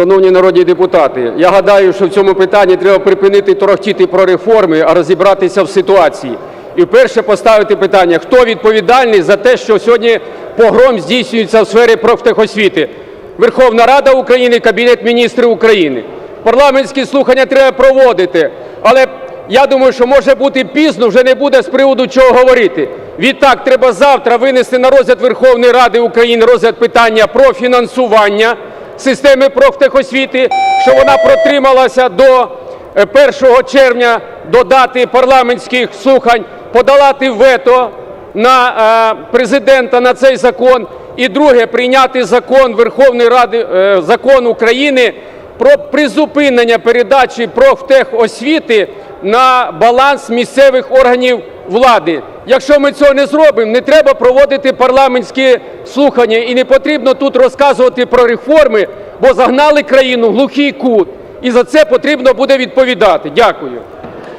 Шановні народні депутати, я гадаю, що в цьому питанні треба припинити торохтіти про реформи, а розібратися в ситуації. І вперше поставити питання, хто відповідальний за те, що сьогодні погром здійснюється в сфері профтехосвіти. Верховна Рада України, Кабінет міністрів України. Парламентські слухання треба проводити, але я думаю, що може бути пізно, вже не буде з приводу чого говорити. Відтак, треба завтра винести на розгляд Верховної Ради України розгляд питання про фінансування системи профтехосвіти, що вона протрималася до е, 1 червня, до дати парламентських слухань, подолати вето на е, президента на цей закон. І друге, прийняти закон Верховної Ради, е, закон України про призупинення передачі профтехосвіти на баланс місцевих органів влади. Якщо ми цього не зробимо, не треба проводити парламентські слухання і не потрібно тут розказувати про реформи, бо загнали країну в глухий кут. І за це потрібно буде відповідати. Дякую.